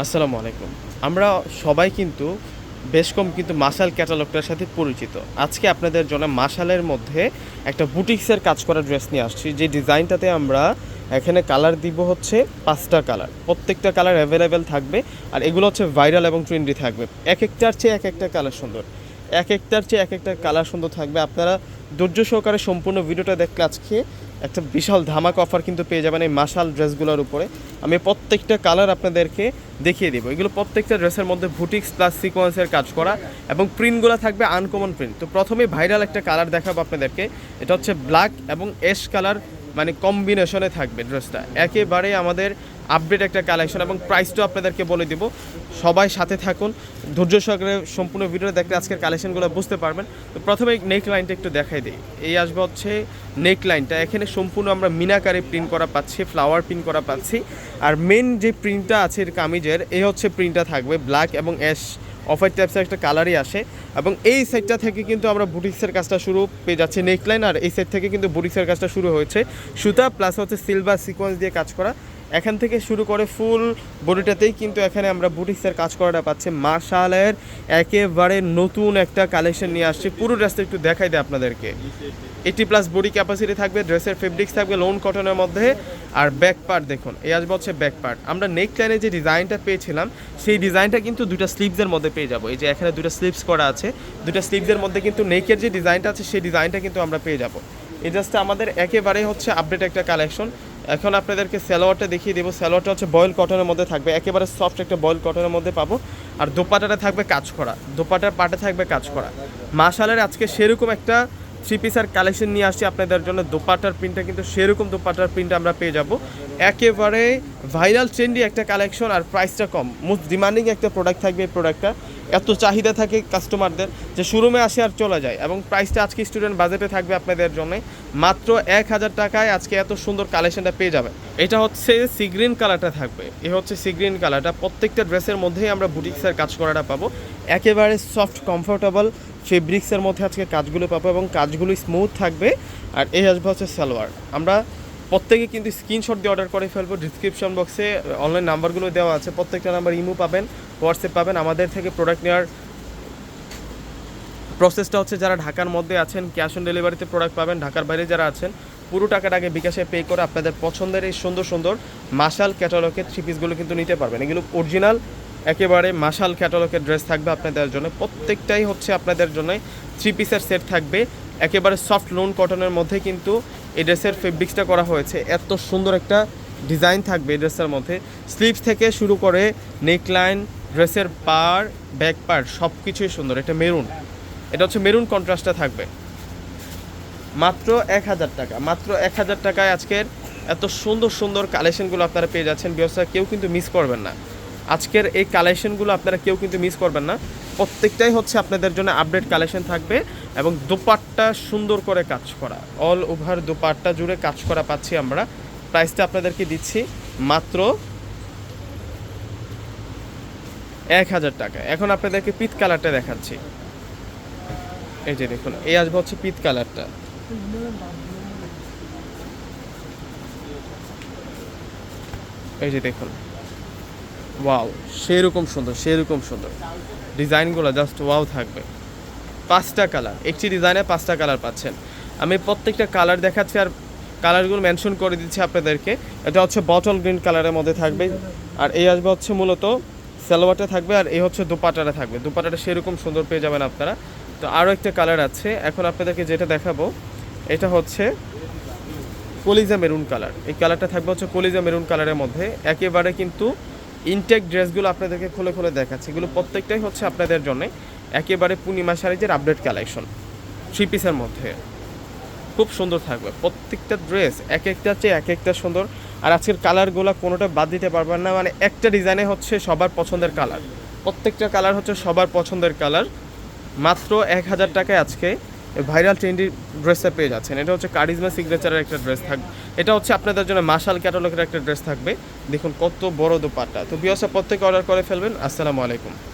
আসসালামু আলাইকুম। আমরা সবাই কিন্তু বেশ কম কিন্তু মাসাল ক্যাটালগটার সাথে পরিচিত। আজকে আপনাদের জন্য মাসালের মধ্যে একটা বুটিক্সের কাজ করা ড্রেস নিয়ে আসছি। যে ডিজাইনটাতে আমরা এখানে কালার দিব হচ্ছে পাঁচটা কালার। প্রত্যেকটা কালার অ্যাভেলেবেল থাকবে আর এগুলো হচ্ছে ভাইরাল এবং ট্রেন্ডি থাকবে। এক একটার চেয়ে এক একটা কালার সুন্দর। এক একটার চেয়ে এক একটা কালার সুন্দর থাকবে। আপনারা ধৈর্য সহকারে সম্পূর্ণ ভিডিওটা দেখলে আজকে একটা বিশাল ধামাক অফার কিন্তু পেয়ে যাবেন এই মাসাল ড্রেসগুলোর উপরে। আমি প্রত্যেকটা কালার আপনাদেরকে দেখিয়ে দেবো। এগুলো প্রত্যেকটা ড্রেসের মধ্যে ভুটিক্স প্লাস সিকোয়েন্সের কাজ করা এবং প্রিন্টগুলো থাকবে আনকমন প্রিন্ট তো প্রথমে ভাইরাল একটা কালার দেখাবো আপনাদেরকে। এটা হচ্ছে ব্ল্যাক এবং এস কালার মানে কম্বিনেশনে থাকবে ড্রেসটা একেবারে আমাদের আপডেট একটা কালেকশন এবং প্রাইসটাও আপনাদেরকে বলে দিব। সবাই সাথে থাকুন। ধৈর্য সহকারে সম্পূর্ণ ভিডিও দেখলে আজকের কালেকশনগুলো বুঝতে পারবেন। তো প্রথমে নেক লাইনটা একটু দেখাই দিই। এই আসবে হচ্ছে নেক লাইনটা এখানে সম্পূর্ণ আমরা মিনাকারে প্রিন্ট করা পাচ্ছি ফ্লাওয়ার প্রিন্ট করা পাচ্ছি। আর মেন যে প্রিন্টটা আছে এর কামিজের এই হচ্ছে প্রিন্টটা থাকবে ব্ল্যাক এবং অ্যাশ অফ হোয়াইট টাইপসের একটা কালারই আসে। এবং এই সাইডটা থেকে কিন্তু আমরা বুটিক্সের কাজটা শুরু পেয়ে যাচ্ছি নেকলাইন আর এই সাইড থেকে কিন্তু বুটিক্সের কাজটা শুরু হয়েছে। সুতা প্লাস হচ্ছে সিলভার সিকোয়েন্স দিয়ে কাজ করা। এখান থেকে শুরু করে ফুল বডিটাতেই কিন্তু এখানে আমরা বুটিক্সের কাজ করাটা পাচ্ছি। মার্শালের একেবারে নতুন একটা কালেকশন নিয়ে আসছি। পুরো ড্রেসটা একটু দেখাই দেয় আপনাদেরকে। এইটি প্লাস বডি ক্যাপাসিটি থাকবে ড্রেসের ফেব্রিক্স থাকবে লোন কটনের মধ্যে। আর ব্যাক পার্ট দেখুন, এই আসবে হচ্ছে ব্যাক পার্ট আমরা নেক লাইনে যে ডিজাইনটা পেয়েছিলাম, সেই ডিজাইনটা কিন্তু দুটা স্লিভসের মধ্যে পেয়ে যাব। এই যে এখানে দুটো স্লিভস করা আছে দুটো স্লিভসের মধ্যে কিন্তু নেকের যে ডিজাইনটা আছে, সেই ডিজাইনটা কিন্তু আমরা পেয়ে যাব। এই ড্রেসটা আমাদের একেবারেই হচ্ছে আপডেট একটা কালেকশন এখন আপনাদেরকে স্যালোয়ারটা দেখিয়ে দেবো। স্যালোয়ারটা হচ্ছে বয়েল কটনের মধ্যে থাকবে। একেবারে সফট একটা বয়েল কটনের মধ্যে পাবো। আর দোপাটাটা থাকবে কাজ করা। দোপাটার পাটে থাকবে কাজ করা। মাশালের আজকে সেরকম একটা থ্রি পিসার কালেকশন নিয়ে আসছি আপনাদের জন্য। দোপাটার প্রিন্টটা কিন্তু সেরকম দোপাটার প্রিন্ট আমরা পেয়ে যাব। একেবারে ভাইরাল ট্রেন্ডি একটা কালেকশন আর প্রাইসটা কম। মোস্ট ডিমান্ডিং একটা প্রোডাক্ট থাকবে এই প্রোডাক্টটা এত চাহিদা থাকে কাস্টমারদের যে শোরুমে আসে আর চলে যায়। এবং প্রাইসটা আজকে স্টুডেন্ট বাজেটে থাকবে আপনাদের জন্য। মাত্র এক হাজার টাকায় আজকে এত সুন্দর কালেকশনটা পেয়ে যাবেন। এটা হচ্ছে সি গ্রিন কালারটা থাকবে। এ হচ্ছে সি গ্রিন কালারটা প্রত্যেকটা ড্রেসের মধ্যেই আমরা বুটিক্সের কাজ করাটা পাবো। একেবারে সফট কমফোর্টেবল ফেব্রিক্সের মধ্যে আজকে কাজগুলো পাবো এবং কাজগুলো স্মুথ থাকবে। আর এই আসবে হচ্ছে সালোয়ার। আমরা প্রত্যেকে কিন্তু স্ক্রিনশট দিয়ে অর্ডার করে ফেলব ডিসক্রিপশন বক্সে অনলাইন নাম্বারগুলো দেওয়া আছে, প্রত্যেকটা নাম্বার ইমো পাবেন হোয়াটসঅ্যাপ পাবেন। আমাদের থেকে প্রোডাক্ট নেওয়ার প্রসেসটা হচ্ছে যারা ঢাকার মধ্যে আছেন ক্যাশ অন ডেলিভারিতে প্রোডাক্ট পাবেন, ঢাকার বাইরে যারা আছেন, পুরো টাকাটা আগে বিকাশে পে করে আপনাদের পছন্দের এই সুন্দর সুন্দর মাশাল ক্যাটালগের থ্রি পিসগুলো কিন্তু নিতে পারবেন। এগুলো অরিজিনাল একেবারে মাশাল ক্যাটালগের ড্রেস থাকবে আপনাদের জন্য। প্রত্যেকটাই হচ্ছে আপনাদের জন্য থ্রি পিসের সেট থাকবে। একেবারে সফট লোন কটনের মধ্যে কিন্তু এই ড্রেসের ফেব্রিক্সটা করা হয়েছে। এত সুন্দর একটা ডিজাইন থাকবে এই ড্রেসের মধ্যে। স্লিভস থেকে শুরু করে নেকলাইন ড্রেসের পার ব্যাক পার সব কিছুই সুন্দর। এটা মেরুন এটা হচ্ছে মেরুন কন্ট্রাস্টটা থাকবে। মাত্র এক হাজার টাকা। মাত্র এক হাজার টাকায় আজকের এত সুন্দর সুন্দর কালেকশনগুলো আপনারা পেয়ে যাচ্ছেন। ব্যবসা কেউ কিন্তু মিস করবেন না। আজকের এই কালেকশনগুলো আপনারা কেউ কিন্তু মিস করবেন না। প্রত্যেকটাই হচ্ছে আপনাদের জন্য আপডেট কালেকশন থাকবে এবং দোপাট্টা সুন্দর করে কাজ করা অল ওভার দোপাট্টা জুড়ে কাজ করা পাচ্ছি আমরা। প্রাইসটা আপনাদেরকে দিচ্ছি মাত্র এক হাজার টাকা। এখন আপনাদেরকে পিত কালারটা দেখাচ্ছি। এই যে দেখুন, এই আসবে হচ্ছে পিত কালারটা এই যে দেখুন ওয়াও সেরকম সুন্দর সেরকম সুন্দর। ডিজাইনগুলো জাস্ট ওয়াও থাকবে। পাঁচটা কালার একটি ডিজাইনে পাঁচটা কালার পাচ্ছেন। আমি প্রত্যেকটা কালার দেখাচ্ছি আর কালারগুলো মেনশন করে দিচ্ছি আপনাদেরকে। এটা হচ্ছে বটল গ্রিন কালারের মধ্যে থাকবে। আর এই আসবে হচ্ছে মূলত সালোয়ারটা থাকবে আর এই হচ্ছে দুপাটাটা থাকবে। দুপাটাটা সেরকম সুন্দর পেয়ে যাবেন আপনারা। তো আরও একটা কালার আছে। এখন আপনাদেরকে যেটা দেখাবো, এটা হচ্ছে কলিজা মেরুন কালার এই কালারটা থাকবে হচ্ছে কলিজা মেরুন কালারের মধ্যে। একেবারে কিন্তু ইনটেক ড্রেসগুলো আপনাদেরকে খুলে খুলে দেখাচ্ছে। এগুলো প্রত্যেকটাই হচ্ছে আপনাদের জন্য একেবারে পূর্ণিমা সারিজের আপডেট কালেকশন থ্রি পিসের মধ্যে। খুব সুন্দর থাকবে। প্রত্যেকটা ড্রেস এক একটা চেয়ে এক একটা সুন্দর। আর আজকের কালারগুলো কোনোটা বাদ দিতে পারবেন না। মানে একটা ডিজাইনে হচ্ছে সবার পছন্দের কালার প্রত্যেকটা কালার হচ্ছে সবার পছন্দের কালার মাত্র এক হাজার টাকায় আজকে ভাইরাল ট্রেন্ডি ড্রেসটা পেয়ে যাচ্ছেন। এটা হচ্ছে কারিজমা সিগনেচারের একটা ড্রেস থাকবে এটা হচ্ছে আপনাদের জন্য মাশাল ক্যাটালগের একটা ড্রেস থাকবে। দেখুন কত বড় দোপাট্টা। তো বিয়সা প্রত্যেকে অর্ডার করে ফেলবেন। আসসালামু আলাইকুম।